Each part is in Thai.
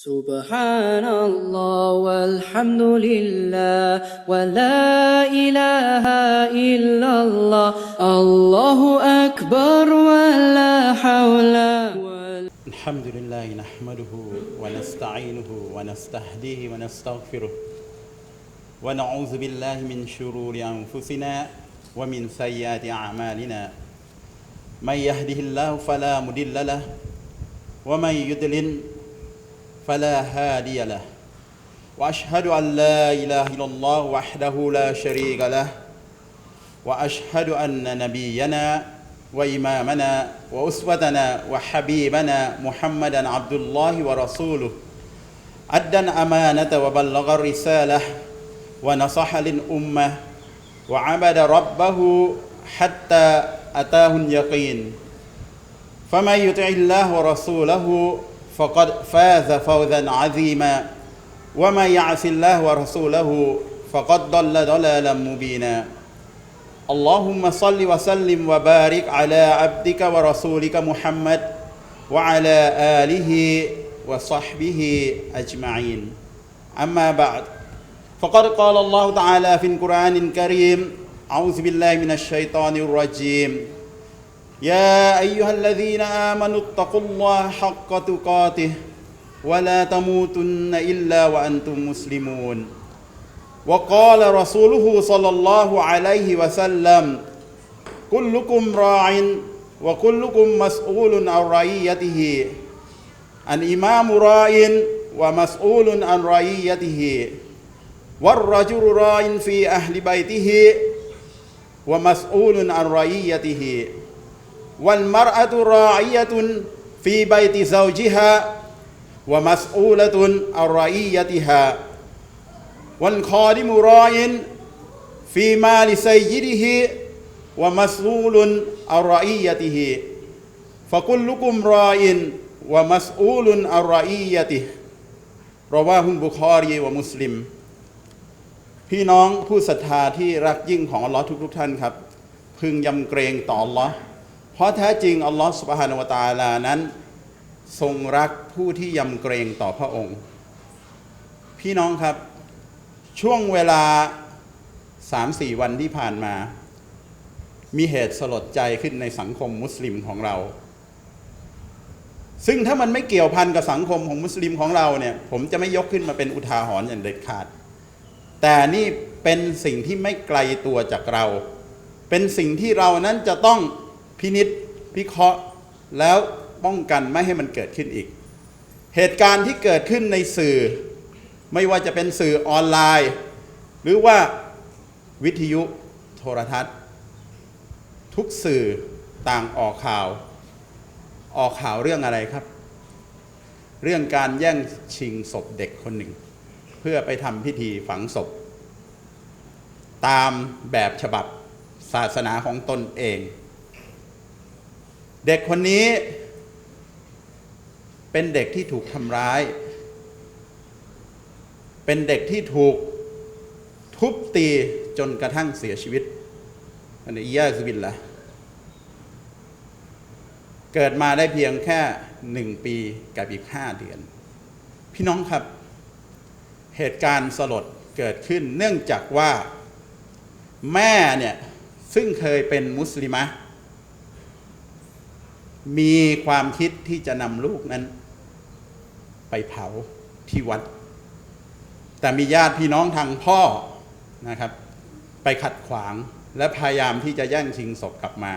سبحان الله والحمد لله ولا إله إلا الله. الله أكبر ولا حول. الحمد لله نحمده ونستعينه ونستهديه ونستغفره ونعوذ بالله من شرور أنفسنا ومن سيئات أعمالنا. من يهده الله فلا مضل له ومن يضلل فلا هادي له. وأشهد أن لا إله إلا الله وحده لا شريك له. وأشهد أن نبينا وإمامنا وأسوتنا وحبيبنا محمدا عبد الله ورسوله. أدى الأمانة وبلغ الرسالة ونصح للأمة وعبد ربه حتى أتاه اليقين. فمن يطع الله ورسوله فقد فاز فوزا عظيما. ومن يعص الله ورسوله فقد ضل ضلالا مبينا. اللهم صل وسلم وبارك على عبدك ورسولك محمد وعلى آله وصحبه أجمعين. أما بعد فقد قال الله تعالى في القرآن الكريم أعوذ بالله من الشيطان الرجيم. يا أيها الذين آمنوا اتقوا الله حق تقاته ولا تموتن إلا وأنتم مسلمون. وقال رسوله صلى الله عليه وسلم كلكم راع وكلكم مسؤول عن رعيته. الإمام راع ومسؤول عن رعيته. والرجل راع في أهل بيته ومسؤول عن رعيته. والمرأة راعية في بيت زوجها ومسؤولة ฮะวะมัสอูละตุนอัรอียะติฮะวันคอดิมุรอยินฟีมาลิไซยิดิฮิวะมัสอูลุนอัรอียะติฮิฟะกุลลุกุพี่น้องผู้ศรัทธาที่รักยิ่งของอัลลอฮ์ทุกๆท่านครับ พึงยำเกรงต่ออัลลอฮ์ ราะแท้จริงอัลลอฮ์สุบฮานวตาลานั้น ทรงรักผู้ที่ยำเกรงต่อพระองค์ พี่น้องครับช่วงเวลา3-4วันที่ผ่านมา มีเหตุสลดใจขึ้นในสังคมมุสลิมของเรา ซึ่งถ้ามันไม่เกี่ยวพันกับสังคมของมุสลิมของเราเนี่ย ผมจะไม่ยกขึ้นมาเป็นอุทาหรณ์อย่างเด็ดขาด แต่นี่เป็นสิ่งที่ไม่ไกลตัวจากเรา เป็นสิ่งที่เรานั้นจะต้อง พินิษพิเคราะห์แล้วป้องกันไม่ให้มันเกิดขึ้นอีก เหตุการณ์ที่เกิดขึ้นในสื่อ ไม่ว่าจะเป็นสื่อออนไลน์ หรือว่าวิทยุโทรทัศน์ ทุกสื่อต่างออกข่าว ออกข่าวเรื่องอะไรครับ เรื่องการแย่งชิงศพเด็กคนหนึ่ง เพื่อไปทำพิธีฝังศพ ตามแบบฉบับศาสนาของตนเอง เด็กคนนี้ เป็นเด็กที่ถูกทำร้าย เป็นเด็กที่ถูกทุบตีจนกระทั่งเสียชีวิตอันนี้ยาสบินละเกิดมาได้เพียงแค่หนึ่งปีกับอีกห้าเดือน พี่น้องครับ เหตุการณ์สลดเกิดขึ้นเนื่องจากว่าแม่เนี่ย ซึ่งเคยเป็นมุสลิมะ มีความคิดที่จะนำลูกนั้น ไปเผาที่วัด แต่มีญาติพี่น้องทางพ่อนะครับ ไปขัดขวางและพยายามที่จะแย่งชิงศพกลับมา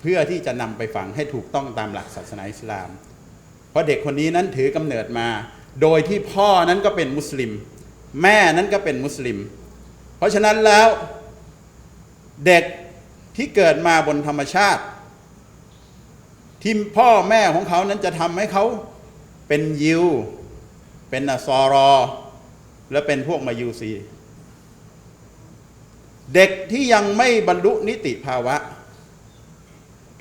เพื่อที่จะนำไปฝังให้ถูกต้องตามหลักศาสนาอิสลาม เพราะเด็กคนนี้นั้นถือกำเนิดมา โดยที่พ่อนั้นก็เป็นมุสลิม แม่นั้นก็เป็นมุสลิม เพราะฉะนั้นแล้วเด็กที่เกิดมาบนธรรมชาติ ที่พ่อแม่ของเขานั้นจะทำให้เขาเป็นยิว เป็นนสอรอ และเป็นพวกมายูซี เด็กที่ยังไม่บรรลุนิติภาวะ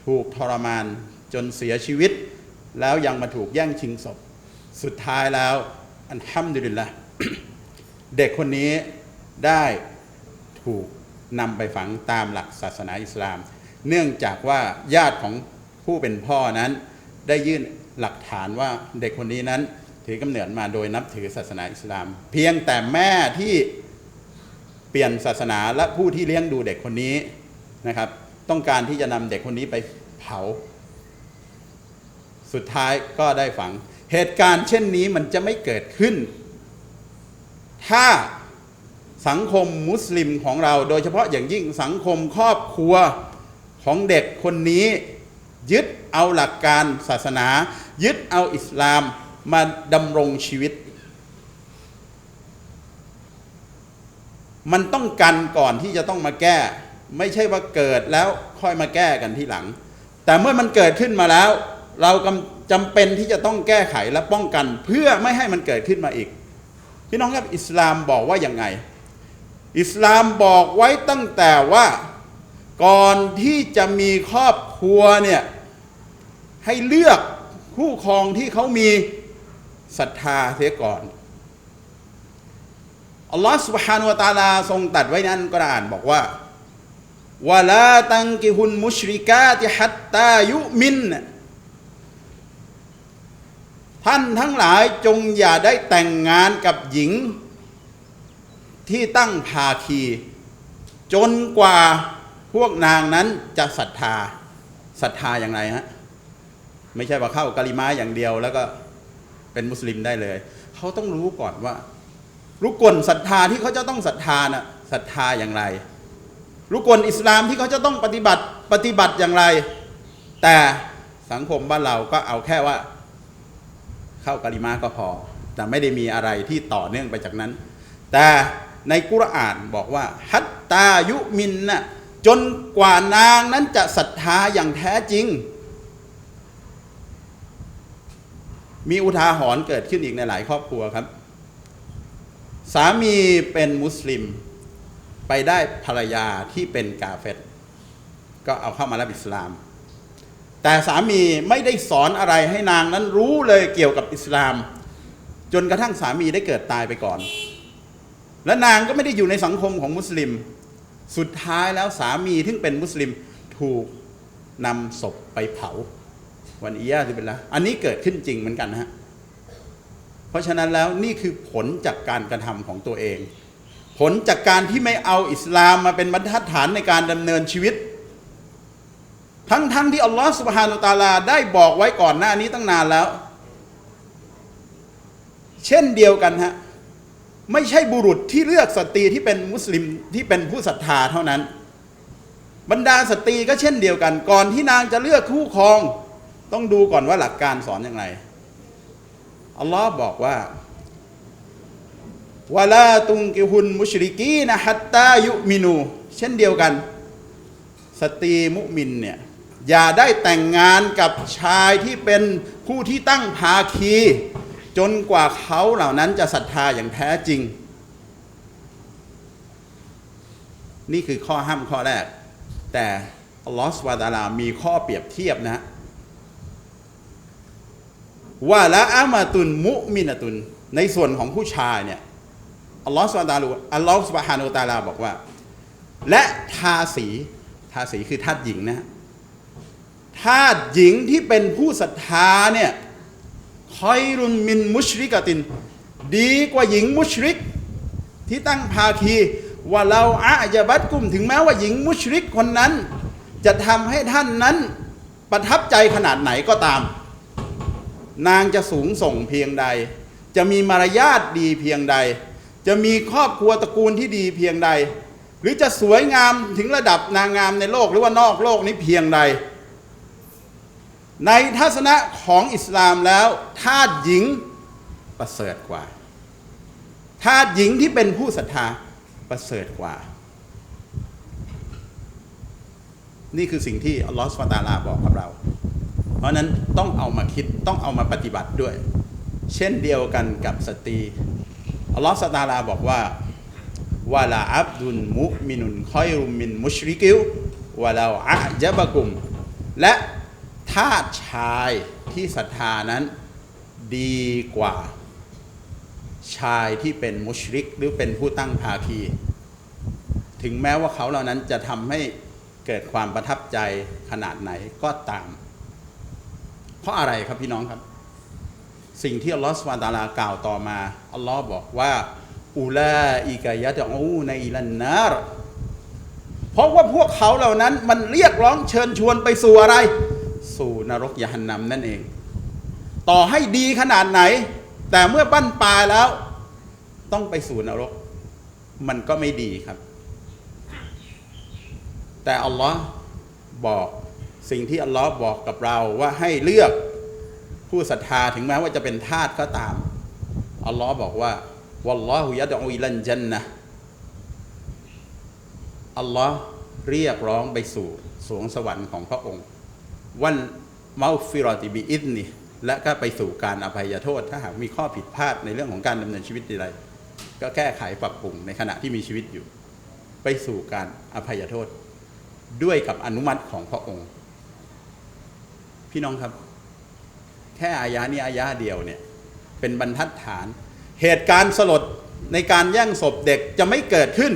ถูกทรมานจนเสียชีวิต แล้วยังมาถูกแย่งชิงศพ สุดท้ายแล้ว อันฮัมดุลิลละเด็กคนนี้ได้ถูกนำไปฝังตามหลักศาสนาอิสลาม เนื่องจากว่าญาติของ ผู้เป็นพ่อนั้นได้ยื่นหลักฐานว่าเด็กคนนี้นั้นถือกำเนิดมาโดยนับถือศาสนาอิสลาม เพียงแต่แม่ที่เปลี่ยนศาสนาและผู้ที่เลี้ยงดูเด็กคนนี้นะครับ ต้องการที่จะนำเด็กคนนี้ไปเผา สุดท้ายก็ได้ฝัง เหตุการณ์เช่นนี้มันจะไม่เกิดขึ้น ถ้าสังคมมุสลิมของเรา โดยเฉพาะอย่างยิ่งสังคมครอบครัวของเด็กคนนี้ ยึดเอาหลักการศาสนา ยึดเอาอิสลามมาดำรงชีวิต มันต้องกันก่อนที่จะต้องมาแก้ ไม่ใช่ว่าเกิดแล้วค่อยมาแก้กันที่หลัง แต่เมื่อมันเกิดขึ้นมาแล้ว เรากำจำเป็นที่จะต้องแก้ไขและป้องกัน เพื่อไม่ให้มันเกิดขึ้นมาอีกพี่น้องครับอิสลามบอกว่าอย่างไง อิสลามบอกไว้ตั้งแต่ว่าก่อนที่จะมีครอบครัวเนี่ย ให้เลือกคู่ครองที่เขามีศรัทธาเสียก่อน อัลลอฮฺ سبحانه และ تعالى ทรงตรัดไว้ในอันกุรอานบอกว่าวะลาตังกิฮุนมุชริกาติฮัตตายุมิน ท่านทั้งหลายจงอย่าได้แต่งงานกับหญิง ที่ตั้งภาคี จนกว่าพวกนางนั้นจะศรัทธาศรัทธาอย่างไรฮะ ไม่ใช่ว่าเข้ากะลิมาอย่างเดียว แล้วก็เป็นมุสลิมได้เลย เขาต้องรู้ก่อนว่ารุกลศรัทธาที่เขาจะต้องศรัทธาน่ะศรัทธาอย่างไร รุกลอิสลามที่เขาจะต้องปฏิบัติปฏิบัติอย่างไร แต่สังคมบ้านเราก็เอาแค่ว่า เข้ากะลิมาก็พอ แต่ไม่ได้มีอะไรที่ต่อเนื่องไปจากนั้น แต่ในกุรอานบอกว่า ฮัตตายุมินนะจนกว่านางนั้นจะศรัทธาอย่างแท้จริง มีอุทาหรณ์เกิดขึ้นอีกในหลายครอบครัวครับ สามีเป็นมุสลิม ไปได้ภรรยาที่เป็นกาเฟตก็เอาเข้ามารับอิสลาม แต่สามีไม่ได้สอนอะไรให้นางนั้นรู้เลยเกี่ยวกับอิสลาม จนกระทั่งสามีได้เกิดตายไปก่อน และนางก็ไม่ได้อยู่ในสังคมของมุสลิม สุดท้ายแล้วสามีที่เป็นมุสลิมถูกนำศพไปเผา วันอียาที่เป็นละอันนี้เกิดขึ้นจริงเหมือนกันนะฮะเพราะฉะนั้นแล้วนี่คือผลจากการกระทำของตัวเอง ผลจากการที่ไม่เอาอิสลามมาเป็นบรรทัดฐานในการดำเนินชีวิต ทั้งๆทที่อัลลอฮฺสุบฮานุตาลาได้บอกไว้ก่อนหน้านี้ตั้งนานแล้ว เช่นเดียวกันฮะไม่ใช่บุรุษที่เลือกสตรีที่เป็นมุสลิมที่เป็นผู้ศรัทธาเท่านั้น บรรดาสตรีก็เช่นเดียวกัน ก่อนที่นางจะเลือกคู่ครอง ต้องดูก่อนว่าหลักการสอนอย่างไร อัลลอฮ์บอกว่าวะลาตุงกิฮุนมุชริกีนะฮัตตายุมินู เช่นเดียวกัน สตรีมุมินเนี่ย อย่าได้แต่งงานกับชายที่เป็นผู้ที่ตั้งภาคี จนกว่าเขาเหล่านั้นจะศรัทธาอย่างแท้จริง นี่คือข้อห้ามข้อแรก แต่อัลลอฮฺสวาตาลามีข้อเปรียบเทียบนะฮะ ว่าละอามาตุนมุมินตุน ในส่วนของผู้ชายเนี่ยอัลลอฮฺสุบฮานาอัลลอฮฺสุบฮานุตาลาบอกว่า และทาสีทาสีคือทาสหญิงนะทาสหญิงที่เป็นผู้ศรัทธาเนี่ยคอยรุนมินมุชริกติน ดีกว่าหญิงมุชริก ที่ตั้งภาคีว่าเราอาจะบัดกุมถึงแม้ว่าหญิงมุชริกคนนั้น จะทำให้ท่านนั้นประทับใจขนาดไหนก็ตาม นางจะสูงส่งเพียงใด จะมีมารยาทดีเพียงใด จะมีครอบครัวตระกูลที่ดีเพียงใด หรือจะสวยงามถึงระดับนางงามในโลกหรือว่านอกโลกนี้เพียงใด ในทัศนะของอิสลามแล้วทาสหญิงประเสริฐกว่าทาสหญิงที่เป็นผู้ศรัทธาประเสริฐกว่า นี่คือสิ่งที่อัลลอฮฺสุบฮานะฮูวะตาลาบอกกับเรา เพราะนั้นต้องเอามาคิดต้องเอามาปฏิบัติด้วย เช่นเดียวกันกับสตรีอัลลอฮฺสตาลาบอกว่าวะลาอับดุลมุมินุนคอยรุมินมุชริกิววะลาอะจะบะกุม และทาสชายที่ศรัทธานั้นดีกว่าชายที่เป็นมุชริกหรือเป็นผู้ตั้งภาคี ถึงแม้ว่าเขาเหล่านั้นจะทำให้เกิดความประทับใจขนาดไหนก็ตาม ราะอะไรครับพี่น้องครับ สิ่งที่อัลลอฮฺสุบานตาลากล่าวต่อมาอัลลอฮ์บอกว่าอูลาอิกายะตะอูในอิลันนารเพราะว่าพวกเขาเหล่านั้นมันเรียกร้องเชิญชวนไปสู่อะไร สู่นรกยหันนำนั่นเอง ต่อให้ดีขนาดไหน แต่เมื่อบั้นปลายแล้ว ต้องไปสู่นรก มันก็ไม่ดีครับ แต่อัลลอฮ์บอก สิ่งที่อัลลอฮ์บอกกับเราว่าให้เลือกผู้ศรัทธาถึงแม้ว่าจะเป็นทาสก็ตามอัลลอฮ์บอกว่าวัลลอฮุยะดอูอิลันจันนะอัลลอฮ์เรียกร้องไปสู่สวงสวรรค์ของพระองค์ วันเมาฟิรอติบิอิดนีและก็ไปสู่การอภัยโทษ ถ้าหากมีข้อผิดพลาดในเรื่องของการดำเนินชีวิตใดก็แก้ไขปรับปรุงในขณะที่มีชีวิตอยู่ ไปสู่การอภัยโทษ ด้วยกับอนุมัติของพระองค์ พี่น้องครับ แค่อายะนี้อายะเดียวเนี่ย เป็นบรรทัดฐาน เหตุการณ์สลดในการแย่งศพเด็กจะไม่เกิดขึ้น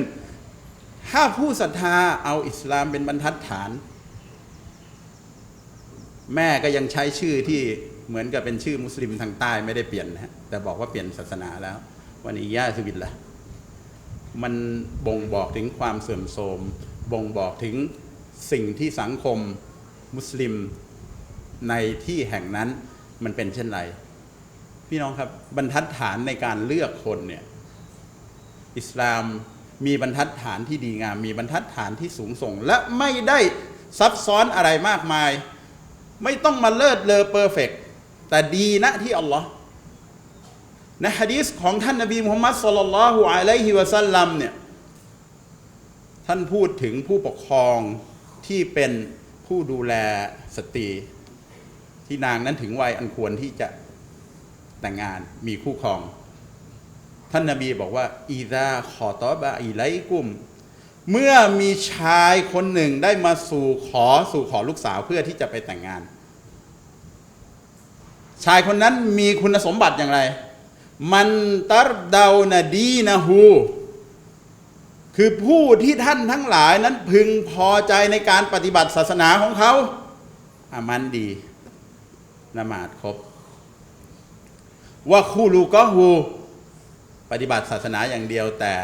ถ้าผู้ศรัทธาเอาอิสลามเป็นบรรทัดฐาน แม่ก็ยังใช้ชื่อที่เหมือนกับเป็นชื่อมุสลิมทางใต้ไม่ได้เปลี่ยนนะแต่บอกว่าเปลี่ยนศาสนาแล้ว วันนี้ยาสุบินละมันบ่งบอกถึงความเสื่อมโทรมบ่งบอกถึงสิ่งที่สังคมมุสลิม ในที่แห่งนั้นมันเป็นเช่นไร พี่น้องครับบรรทัดฐานในการเลือกคนเนี่ยอิสลามมีบรรทัดฐานที่ดีงาม มีบรรทัดฐานที่สูงส่ง และไม่ได้ซับซ้อนอะไรมากมาย ไม่ต้องมาเลิศเลอเพอร์เฟกแต่ดีนะที่อัลลอฮ์ในฮะดีษของท่านนบีมุฮัมมัดสุลลัลลอฮุอะลัยฮิวะสัลลัมเนี่ยท่านพูดถึงผู้ปกครองที่เป็นผู้ดูแลสตรี ที่นางนั้นถึงวัยอันควรที่จะแต่งงานมีคู่ครอง ท่านนาบีบอกว่าอีซาขอตอบะอีไลกุม เมื่อมีชายคนหนึ่งได้มาสู่ขอสู่ขอลูกสาวเพื่อที่จะไปแต่งงาน ชายคนนั้นมีคุณสมบัติอย่างไร มันตัรดาวนาดีนะฮูคือผู้ที่ท่านทั้งหลายนั้นพึงพอใจในการปฏิบัติศาสนาของเขาอามันดี ละหมาดครบว่าคู่ลูก็ฮูปฏิบัติศาสนาอย่างเดียวแต่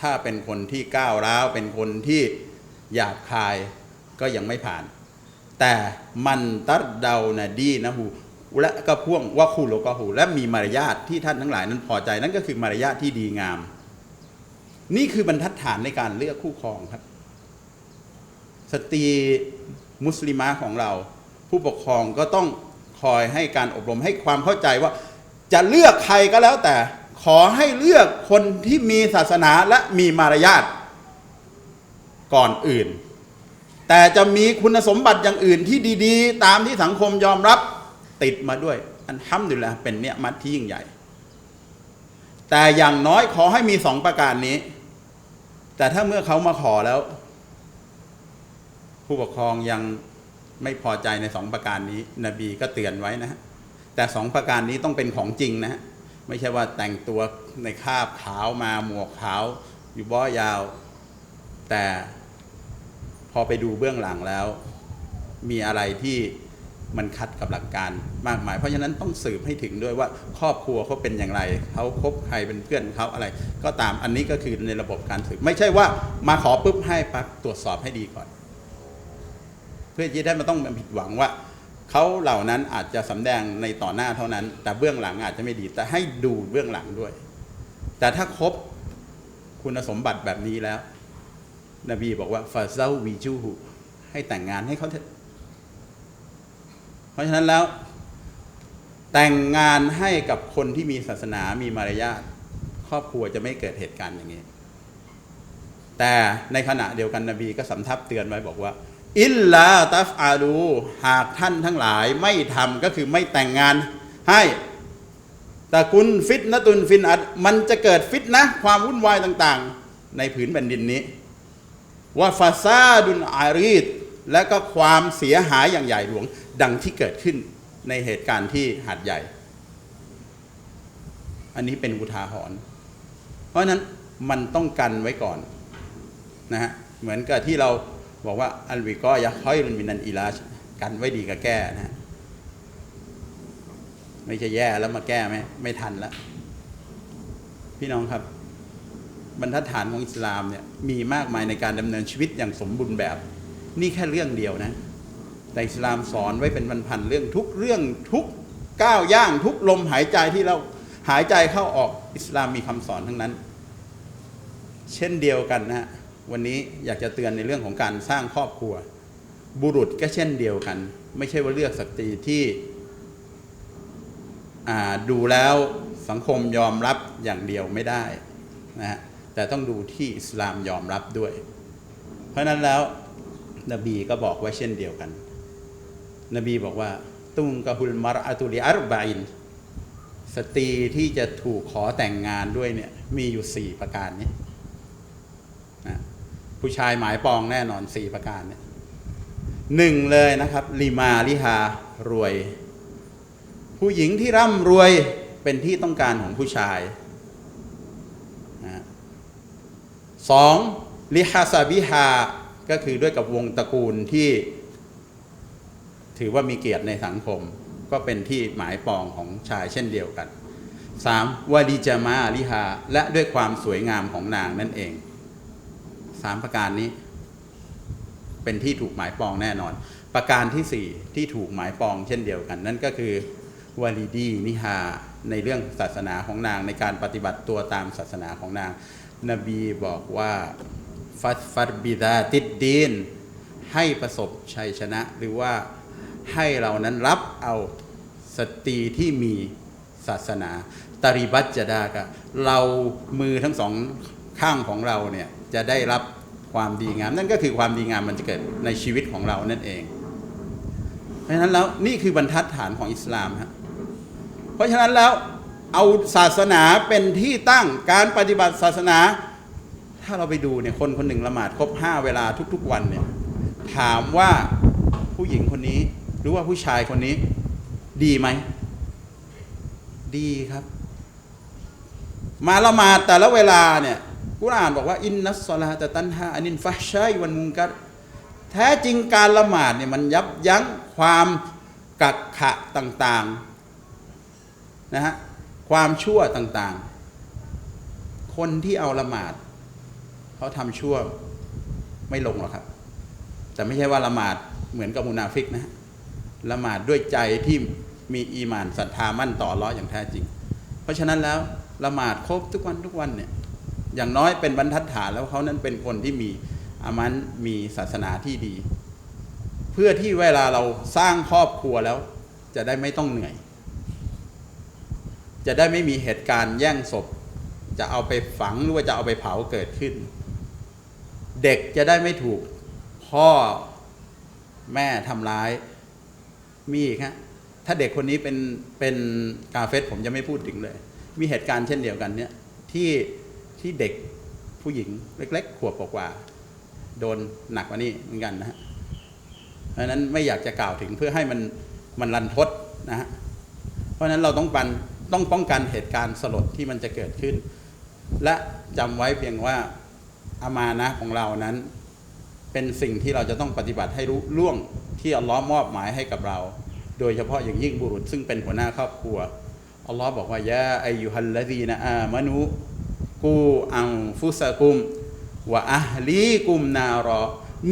ถ้าเป็นคนที่ก้าวร้าว เป็นคนที่หยาบคายก็ยังไม่ผ่าน แต่มันตัดเดานะดีนะฮูและก็พ่วงว่าคูโลก็ฮูและมีมารยาทที่ท่านทั้งหลายนั้นพอใจนั่นก็คือมารยาทที่ดีงาม นี่คือบรรทัดฐานในการเลือกคู่ครองครับ สตรีมุสลิมะของเรา ผู้ปกครองก็ต้อง คอยให้การอบรมให้ความเข้าใจว่า จะเลือกใครก็แล้วแต่ขอให้เลือกคนที่มีศาสนาและมีมารยาทก่อนอื่น แต่จะมีคุณสมบัติอย่างอื่นที่ดีๆ ตามที่สังคมยอมรับติดมาด้วย อันห้ำดุลิลละเป็นเนี่ยมัดที่ยิ่งใหญ่ แต่อย่างน้อยขอให้มีสองประการนี้ แต่ถ้าเมื่อเขามาขอแล้ว ผู้ปกครองยัง ไม่พอใจในสองประการนี้ นบีก็เตือนไว้นะฮะแต่สองประการนี้ต้องเป็นของจริงนะฮะไม่ใช่ว่าแต่งตัวในคาบขาวมาหมวกขาว อยู่บ้อยาว แต่พอไปดูเบื้องหลังแล้ว มีอะไรที่มันขัดกับหลักการมากมาย เพราะฉะนั้นต้องสืบให้ถึงด้วยว่าครอบครัวเขาเป็นอย่างไรเขาคบใครเป็นเพื่อนเขาอะไร ก็ตามอันนี้ก็คือในระบบการสืบไม่ใช่ว่ามาขอปุ๊บให้ปั๊บตรวจสอบให้ดีก่อน เพื่อที่ได้ไมาต้องผิดหวังว่าเขาเหล่านั้นอาจจะสำแดงในต่อหน้าเท่านั้น แต่เบื้องหลังอาจจะไม่ดี แต่ให้ดูเบื้องหลังด้วย แต่ถ้าครบคุณสมบัติแบบนี้แล้ว นบีบอกว่าฟาเซาวีจูฮูให้แต่งงานให้เขาเถอะเพราะฉะนั้นแล้วแต่งงานให้กับคนที่มีศาสนามีมารยาทครอบครัวจะไม่เกิดเหตุการณ์อย่างนี้ แต่ในขณะเดียวกันนบีก็สำทับเตือนไว้บอกว่า อิลลาตัฟอาลูหากท่านทั้งหลายไม่ทำก็คือไม่แต่งงานให้แต่กุลฟิตนะตุนฟินอัดมันจะเกิดฟิตนะความวุ่นวายต่างๆ ในผืนแผ่นดินนี้ว่าฟาซาดุนอารีดและก็ความเสียหายอย่างใหญ่หลวงดังที่เกิดขึ้นในเหตุการณ์ที่หาดใหญ่ อันนี้เป็นอุทาหรณ์เพราะนั้นมันต้องกันไว้ก่อนนะฮะเหมือนกับที่เรา บอกว่าอัลวิกอยะค่อยรุนมินันอิลาชกันไว้ดีกับแก้นะไม่ใช่แย่แล้วมาแก้ไหมไม่ทันแล้ว พี่น้องครับ บรรทัดฐานของอิสลามเนี่ยมีมากมายในการดำเนินชีวิตอย่างสมบูรณ์แบบ นี่แค่เรื่องเดียวนะ แต่อิสลามสอนไว้เป็นพันๆเรื่องทุกเรื่องทุกก้าวย่างทุกลมหายใจที่เราหายใจเข้าออกอิสลามมีคำสอนทั้งนั้น เช่นเดียวกันนะฮะ วันนี้อยากจะเตือนในเรื่องของการสร้างครอบครัว บุรุษก็เช่นเดียวกัน ไม่ใช่ว่าเลือกสตรีที่ดูแล้วสังคมยอมรับอย่างเดียวไม่ได้นะฮะแต่ต้องดูที่อิสลามยอมรับด้วย เพราะนั้นแล้วนบีก็บอกไว้เช่นเดียวกัน นบีบอกว่า ตุงกะฮุลมารอะตุลิอัรบะอินสตรีที่จะถูกขอแต่งงานด้วยเนี่ยมีอยู่สี่ประการนี้ ผู้ชายหมายปองแน่นอนสี่ประการเนี่ยหนึ่งเลยนะครับลิมาลิฮารวย ผู้หญิงที่ร่ำรวยเป็นที่ต้องการของผู้ชายนะสองลิฮาซาบิฮาก็คือด้วยกับวงตระกูลที่ ถือว่ามีเกียรติในสังคม ก็เป็นที่หมายปองของชายเช่นเดียวกันสามวาดีจามาลิฮาและด้วยความสวยงามของนางนั่นเอง สามประการนี้ เป็นที่ถูกหมายปองแน่นอน ประการที่สี่ที่ถูกหมายปองเช่นเดียวกัน นั่นก็คือวาลีดีนิฮาในเรื่องศาสนาของนางในการปฏิบัติตัวตามศาสนาของนาง นบีบอกว่าฟัดฟัดบิดาติดดีนให้ประสบชัยชนะ หรือว่าให้เรานั้นรับเอาสตรีที่มีศาสนาตาริบัตจดากะเรามือทั้งสองข้างของเราเนี่ย จะได้รับความดีงาม นั่นก็คือความดีงามมันจะเกิดในชีวิตของเรานั่นเอง เพราะฉะนั้นแล้วนี่คือบรรทัดฐานของอิสลามฮะเพราะฉะนั้นแล้วเอาศาสนาเป็นที่ตั้งการปฏิบัติศาสนา ถ้าเราไปดูเนี่ยคนคนหนึ่งละหมาดครบห้าเวลาทุก ๆ วันเนี่ยถามว่าผู้หญิงคนนี้หรือว่าผู้ชายคนนี้ดีไหม ดีครับ มาละหมาดแต่ละเวลาเนี่ย กุรอานบอกว่าอินนัสซอลาตะตันฮาอันินฟะชัยวันมุงกัดแท้จริงการละหมาดเนี่ยมันยับยั้งความกักขะต่างๆนะฮะความชั่วต่างๆ คนที่เอาละหมาดเขาทำชั่วไม่ลงหรอกครับ แต่ไม่ใช่ว่าละหมาดเหมือนกับมุนาฟิกนะฮะละหมาดด้วยใจที่มีอีมานศรัทธามั่นต่ออัลเลออย่างแท้จริง เพราะฉะนั้นแล้วละหมาดครบทุกวันทุกวันเนี่ย อย่างน้อยเป็นบรรทัดฐานแล้วเขานั้นเป็นคนที่มีอามันมีศาสนาที่ดี เพื่อที่เวลาเราสร้างครอบครัวแล้ว จะได้ไม่ต้องเหนื่อย จะได้ไม่มีเหตุการณ์แย่งศพ จะเอาไปฝังหรือว่าจะเอาไปเผาเกิดขึ้น เด็กจะได้ไม่ถูกพ่อแม่ทำร้ายมีอีกฮะถ้าเด็กคนนี้เป็นเป็นกาเฟสผมจะไม่พูดถึงเลย มีเหตุการณ์เช่นเดียวกันเนี่ยที่ ที่เด็กผู้หญิงเล็ก ๆ ขวบกว่าโดนหนักกว่านี้เหมือนกันนะฮะเพราะนั้นไม่อยากจะกล่าวถึงเพื่อให้มันมันรันทดนะฮะเพราะนั้นเราต้องปันต้องป้องกันเหตุการณ์สลดที่มันจะเกิดขึ้น และจำไว้เพียงว่าอามานะของเรานั้น เป็นสิ่งที่เราจะต้องปฏิบัติให้รู้ล่วงที่อัลลอฮ์มอบหมายให้กับเรา โดยเฉพาะอย่างยิ่งบุรุษซึ่งเป็นหัวหน้าครอบครัวอัลลอฮ์บอกว่ายาอายุฮัลลดีนะอามานุ กูอังฟุสกุมวะอัฮลีกุมนารอ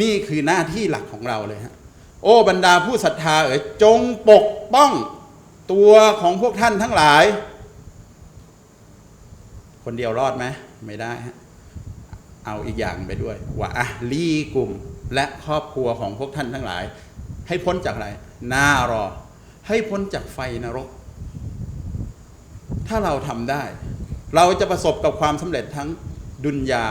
นี่คือหน้าที่หลักของเราเลยฮะ โอ้บรรดาผู้ศรัทธาเอ๋ยจงปกป้องตัวของพวกท่านทั้งหลาย คนเดียวรอดไหมไม่ได้ฮะเอาอีกอย่างไปด้วยว่าอะลีกุมและครอบครัวของพวกท่านทั้งหลาย ให้พ้นจากอะไรนารอ ให้พ้นจากไฟนรก ถ้าเราทำได้ เราจะประสบกับความสำเร็จทั้งดุนยา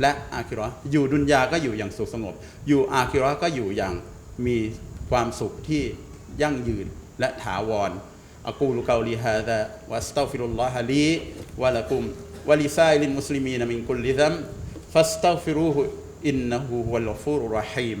และอาคิราะห์อยู่ดุนยาก็อยู่อย่างสุขสงบ อยู่อาคิราะห์ก็อยู่อย่างมีความสุขที่ยั่งยืนและถาวรอะกูลุกาลีฮาดะวัสตัฟิรุลลอฮะลีวะละกุมวะลิซาอิลินมุสลิมีนมินกุลลิซัมฟัสตัฟิรูฮุอินนะฮูวัลฟูรุรรฮีม